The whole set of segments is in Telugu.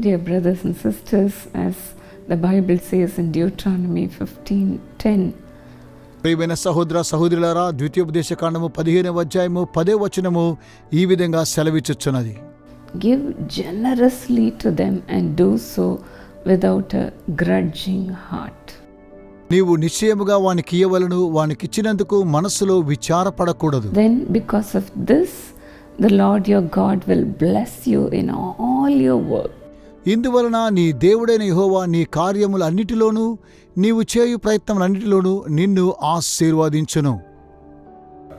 Dear brothers and sisters, as the Bible says in Deuteronomy 15:10, ప్రియమైన సహోదర సహోదరులారా ద్వితీయోపదేశ కాండము పదిహేనవ అధ్యాయము పదే వచనము ఈ విధంగా సెలవిచ్చుచున్నది give generously to them and do so without a grudging heart. నీవు నిశ్చయముగా వానికి ఇయ్యవలను వానికిచ్చినందుకు మనస్సులో విచారపడకూడదు Then, because of this, the Lord your God will bless you in all your work. ఇందువలన నీ దేవుడైన యెహోవా నీ కార్యములన్నిటిలోనూ నీవు చేయు ప్రయత్నములన్నిటిలోనూ నిన్ను ఆశీర్వదించును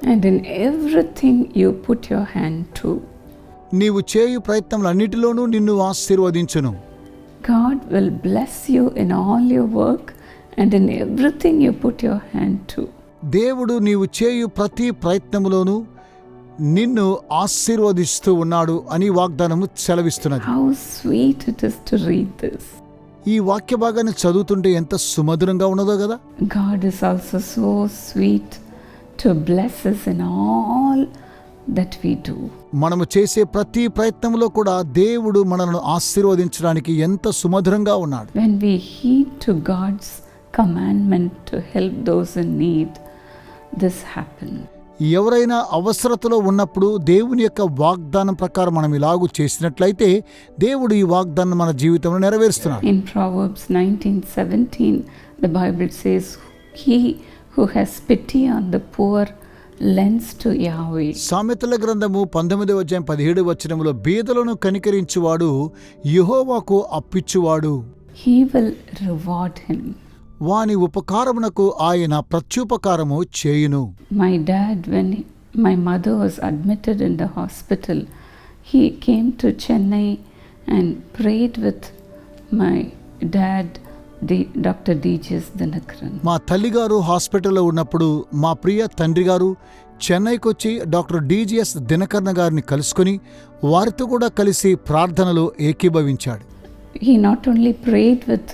And in everything you put your hand to, నీవు చేయు ప్రయత్నములన్నిటిలోనూ నిన్ను ఆశీర్వదించును God will bless you in all your work and in everything you put your hand to. దేవుడు నీవు చేయు ప్రతి ప్రయత్నములోనూ నిన్ను ఆశీర్వదిస్తూ ఉన్నాడు అని వాగ్దానము సెలవిస్తున్నది. ఈ వాక్య భాగాన్ని చదువుతుంటే ఎంత సుమధురంగా ఉన్నదో కదా? God is also so sweet to bless us in all that we do మనము చేసే ప్రతి ప్రయత్నంలో కూడా దేవుడు మనల్ని ఆశీర్వదించడానికి ఎంత సుమధురంగా ఉన్నాడు. When we heed to God's commandment to help those in need this happens ఎవరైనా అవసరతలో ఉన్నప్పుడు దేవుని యొక్క వాగ్దానం ప్రకారం మనం ఇలాగూ చేసినట్లయితే దేవుడు ఈ వాగ్దానం మన జీవితంలో నెరవేరుస్తున్నాడు In Proverbs 19:17, the Bible says, "He who has pity on the poor lends to Yahweh." సామెతల గ్రంథము పంతొమ్మిదవ అధ్యాయం పదిహేడు వచనములో బీదలను కనికరించువాడు యెహోవాకు అప్పిచ్చువాడు He will reward him. వాని ఉపకారమునకు ఆయన ప్రత్యుపకారము చేయును. My dad when my mother was admitted in the hospital he came to Chennai and prayed with my dad doctor DGS Dinakaran మా తల్లిగారు హాస్పిటల్లో ఉన్నప్పుడు మా ప్రియ తండ్రి గారు చెన్నైకి వచ్చి డాక్టర్ డిజిఎస్ దినకరణ గారిని కలుసుకొని వారితో కూడా కలిసి ప్రార్థనలు ఏకీభవించాడు. He not only prayed with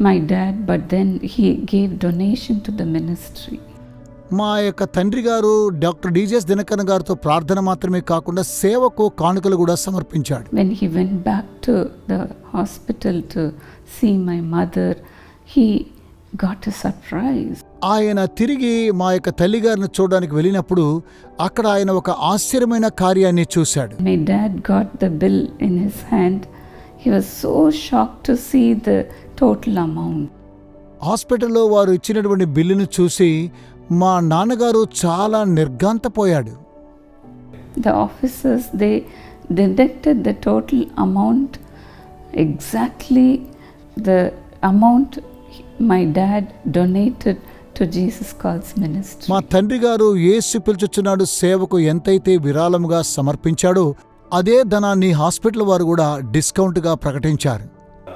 my dad but then he gave donation to the ministry మా యొక్క తండ్రి గారు డాక్టర్ డిజెస్ దినకరణ్ గారితో ప్రార్థన మాత్రమే కాకుండా సేవకు కానుకలు కూడా సమర్పించాడు. When he went back to the hospital to see my mother he got surprise ఆయన తిరిగి మా యొక్క తల్లి గారిని చూడడానికి వెళ్ళినప్పుడు అక్కడ ఆయన ఒక ఆశ్చర్యమైన కార్యాన్ని చూశాడు. My dad got the bill in his hand he was so shock to see the total amount. హాస్పిటల్లో వారు ఇచ్చినటువంటి బిల్లును చూసి మా నాన్నగారు చాలా నిర్గాంతపోయాడు the officers they deducted the total amount exactly the amount my dad donated to Jesus Calls minister మా తండ్రి గారు ఏసు పిలుచుచున్నాడు సేవకు ఎంతైతే విరాళముగా సమర్పించాడో అదే ధనాన్ని హాస్పిటల్ వారు కూడా డిస్కౌంట్గా ప్రకటించారు.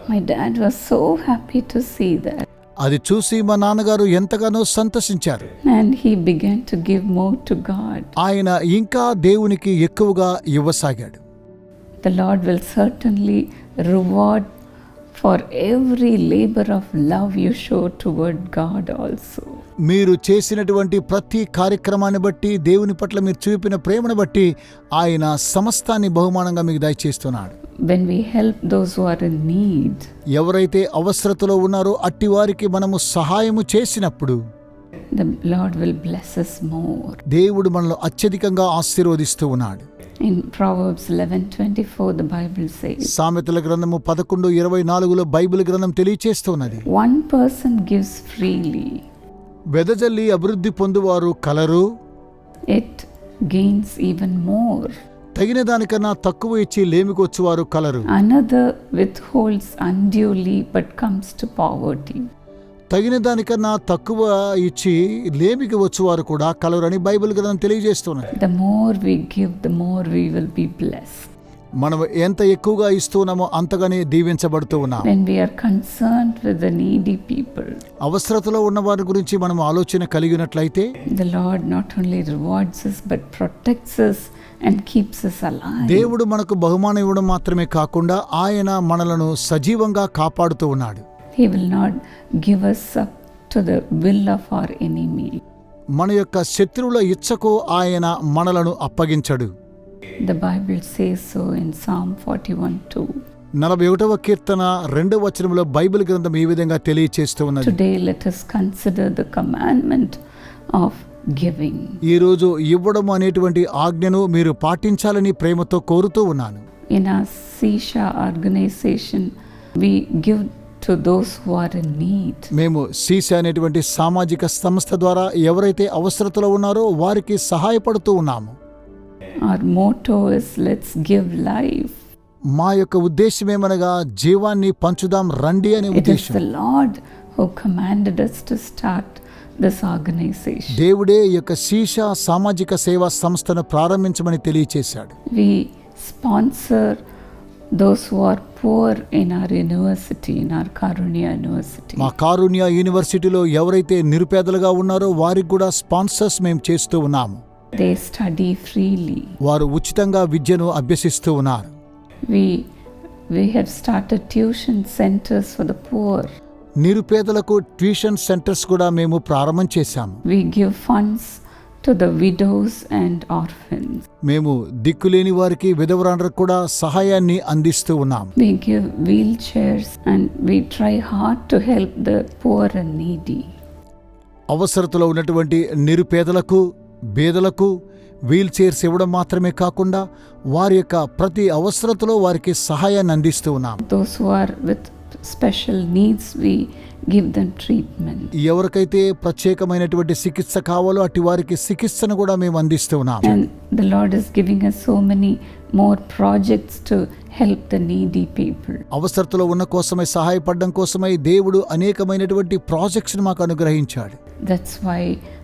My dad was so happy to see that అది చూసి మా నాన్నగారు ఎంతగానో సంతోషించారు and he began to give more to God. ఆయన ఇంకా దేవునికి ఎక్కువగా ఇవ్వసాగాడు The Lord will certainly reward for every labor of love you show toward God also. మీరు చేసినటువంటి ప్రతి కార్యక్రమాన్ని బట్టి దేవుని పట్ల మీరు చూపిన ప్రేమను బట్టి ఆయన సమస్తాన్ని బహుమానంగా మీకు దయచేస్తున్నాడు. Help those who are in need, ఎవరైతే అవసరతలో ఉన్నారో అట్టి వారికి మనము సహాయము చేసినప్పుడు the Lord will bless us more. దేవుడు మనలో అత్యధికంగా ఆశీర్వదిస్తూ ఉన్నాడు. In Proverbs 11:24 the Bible says, సామెతల గ్రంథము పదకొండు ఇరవై నాలుగులో బైబిల్ గ్రంథం తెలియచేస్తున్నది. One person gives freely, వెదజల్లి అభివృద్ధి పొందువారు కలరు? ఇట్ గెయిన్స్ ఈవెన్ మోర్ తగిన దానికన్నా తక్కువ ఇచ్చి లేమికి లేమికొచ్చువారు colour. Another withholds unduly but comes to poverty తగిన దానికన్నా తక్కువ ఇచ్చి లేమికి వచ్చేవారు కూడా కలరు అని బైబిల్ గ్రంథం తెలియజేస్తున్నారు the more we give the more we will be మనం ఎంత ఎక్కువగా ఇస్తున్నామో అంతగానే దీవించబడుతూ ఉన్నాం When we are concerned with the needy people, అవసరతలో ఉన్న వారి గురించి మనం ఆలోచన కలిగినట్లయితే the Lord not only rewards us but protects us and keeps us alive. దేవుడు మనకు బహుమానం ఇవ్వడం మాత్రమే కాకుండా ఆయన మనలను సజీవంగా కాపాడుతూ ఉన్నాడు He will not give us up to the will of our enemy. మన యొక్క శత్రువుల ఇచ్చకు ఆయన మనలను అప్పగించడు The Bible says so in Psalm 41 2. నలభై ఒకటవ కీర్తన రెండవ వచనంలో బైబిల్ గ్రంథం ఈ విధంగా తెలియచేస్తూ ఉన్నది Today, let us consider the commandment of giving. ఈరోజు ఇవ్వడం అనేటువంటి ఆజ్ఞను మీరు పాటించాలని ప్రేమతో కోరుతూ ఉన్నాను In our Sisha organization, we give to those who are in need. మేము సీసీ అనేటువంటి సామాజిక సంస్థ ద్వారా ఎవరైతే అవసరతలో ఉన్నారో వారికి సహాయపడుతూ ఉన్నాము our motto is let's give life మా యొక్క ఉద్దేశం ఏమనగా జీవాన్ని పంచుదాం రండి అనే ఉద్దేశం. It is the Lord who start this organization దేవుడే యొక్క శీషా సామాజిక సేవా సంస్థను ప్రారంభించమని తెలియజేశాడు we sponsor those who poor in university in our Karunya university మా కారుణ్య యూనివర్సిటీలో ఎవరైతే నిరుపేదలుగా ఉన్నారో వారికి కూడా స్పాన్సర్స్ మేము చేస్తూ ఉన్నాము. They study freely. వారు ఉచితంగా విద్యను అభ్యసిస్తూ ఉన్నారు We we have started tuition centers for the poor. నిరుపేదలకు ట్యూషన్ సెంటర్స్ కూడా మేము ప్రారంభం చేశాము We give funds to the widows and orphans. మేము దిక్కులేని వారికి విధవరాండ్రకు కూడా సహాయాన్ని అందిస్తూ ఉన్నాం We give wheelchairs and we try hard to help the poor and needy. అవసరతలో ఉన్నటువంటి నిరుపేదలకు బేదలకు వీల్ చైర్స్ ఇవ్వడం మాత్రమే కాకుండా వారి యొక్క ప్రతి అవసరతలో వారికి సహాయాన్ని అందిస్తూ ఉన్నాం are with special needs, we give them treatment. ఎవరికైతే ప్రత్యేకమైనటువంటి చికిత్స కావాలో అటు వారికి చికిత్సను కూడా మేము అందిస్తూ ఉన్నాం the Lord is giving us so many more projects to help the needy people. అవసరతలో ఉన్న కోసమై సహాయపడడం కోసమై దేవుడు అనేకమైనటువంటి ప్రాజెక్ట్స్ మాకు అనుగ్రహించాడు That's why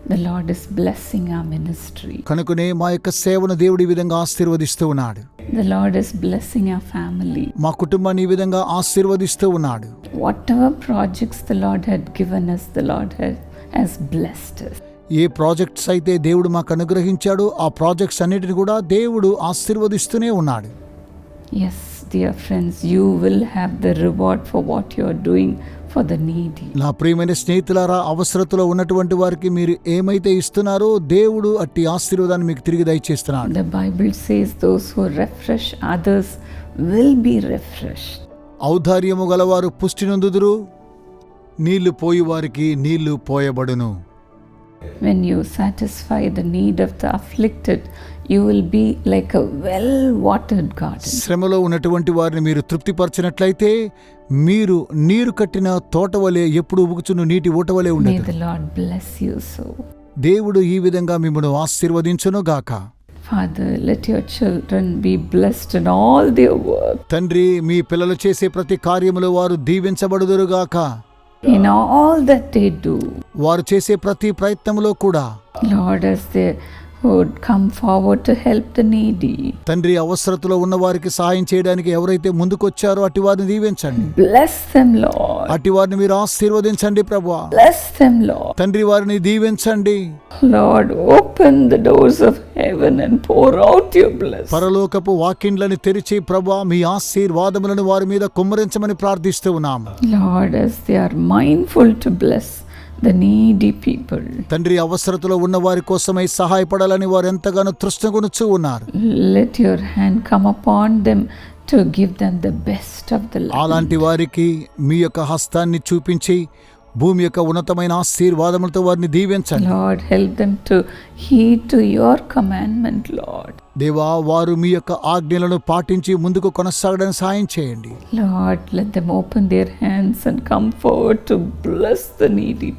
the Lord is blessing our ministry. కనుకనే మా యొక్క సేవను దేవుడు ఈ విధంగా ఆశీర్వదిస్తూ ఉన్నాడు The Lord is blessing our family. మా కుటుంబాన్ని ఈ విధంగా ఆశీర్వదిస్తూ ఉన్నాడు Whatever projects the Lord had given us, the Lord has, has blessed us. A projects అయితే దేవుడు మాకు అనుగ్రహించాడో ఆ ప్రాజెక్ట్స్ అన్నిటిని కూడా దేవుడు ఆశీర్వదిస్తూనే ఉన్నాడు Yes, dear friends, you will have the reward for what you are doing for the needy. నా ప్రియమైన స్నేహితులారా అవసరతలో ఉన్నటువంటి వారికి మీరు ఏమైతే ఇస్తున్నారో దేవుడు అట్టి ఆశీర్వాదాన్ని మీకు తిరిగి దయచేస్తున్నాడు The Bible says those who refresh others will be refreshed. ఔదార్యము గలవారు పుష్టి నొందుదురు నీళ్లు పోయి వారికి నీళ్లు పోయబడును When you satisfy the need of the afflicted, you will be like a well watered garden. శ్రమలో ఉన్నటువంటి వారిని మీరు తృప్తిపరచినట్లయితే మీరు నీరు కట్టిన తోట వలె ఎప్పుడు ఉగుచును నీటి ఊట వలె May ఉండదు the Lord bless you so. దేవుడు ఈ విధంగా మిమ్మల్ని ఆశీర్వదించును గాక Father, let your children be blessed in all their work, తండ్రి మీ పిల్లలు చేసే ప్రతి కార్యములో వారు దీవించబడుదురుగాక in all that they do. వారు చేసే ప్రతి ప్రయత్నంలో కూడా Lord, as they would come forward to help the needy, తండ్రి అవసరతలో ఉన్న వారికి సహాయం చేయడానికి ఎవరైతే ముందుకొచ్చారో అట్టి వారిని దీవించండి bless them, Lord. అట్టి వారిని మీరు ఆశీర్వదించండి ప్రభా Bless them, Lord. తండ్రి వారిని దీవించండి Lord, open the doors of heaven and pour out your blessing. పరలోకపు వాకిండ్లని తెరిచి ప్రభా మీ ఆశీర్వాదములను వారి మీద కుమ్మరించమని ప్రార్థిస్తూ ఉన్నాము Lord, as they are mindful to bless the needy people, తండ్రి అవసరతలో ఉన్న వారి కోసమై సహాయపడాలని వారు ఎంతగానో తృష్ణగొనుచూ ఉన్నారు let your hand come upon them to give them the best of the land. అలాంటి వారికి మీ యొక్క హస్తాన్ని చూపించి భూమి యొక్క ఉన్నతమైన ఆశీర్వాదములతో వారిని దీవించండి. Lord help them to heed to commandment Lord దేవా వారు మీ యొక్క ఆజ్ఞలను పాటించి ముందుకు కొనసాగడానికి సాయం చేయండి. Lord let open their hands and come bless the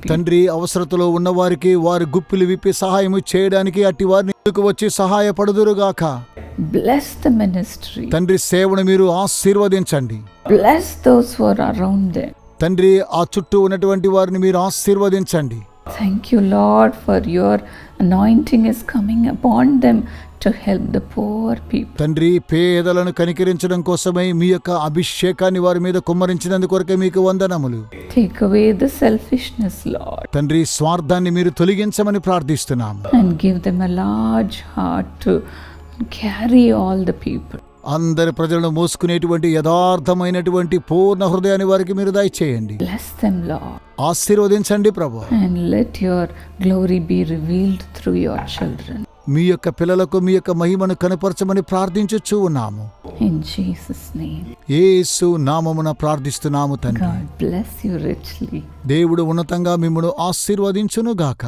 తండ్రి అవసరతలో ఉన్న వారికి వారి గుప్పిలు విప్పి సహాయం చేయడానికి అట్టి వారిని ముందుకు వచ్చి సహాయపడుదురు గాక బ్లెస్ ద మినిస్ట్రీ తండ్రి సేవను మీరు ఆశీర్వదించండి. Bless those for around them తండ్రి ఆ చుట్టూ ఉన్నటువంటి వారిని మీరు ఆశీర్వదించండి. Thank you Lord for your anointing is coming upon them to help the poor people తండ్రి పేదలను కనికరించడం కోసమే మీ యొక్క అభిషేకాన్ని వారి మీద కుమ్మరించినందుకొరకే మీకు వందనములు. Take away the selfishness Lord తండ్రి స్వార్థాన్ని మీరు తొలగించమని ప్రార్థిస్తున్నాము. And give them a large heart to carry all the people అందరి ప్రజలను మోసుకునేటువంటి యథార్థమైనటువంటి పూర్ణ హృదయాన్ని వారికి మీరు దయచేయండి Bless them, Lord, ఆశీర్వదించండి ప్రభు and let your glory be revealed through your children. మీ యొక్క పిల్లలకు మీ యొక్క మహిమను కనపరచమని ప్రార్థించుచూ ఉన్నాము In Jesus' name. యేసు నామమున ప్రార్థిస్తున్నాము తండ్రి God bless you richly. దేవుడు ఉన్నతంగా మిమ్మను ఆశీర్వదించునుగాక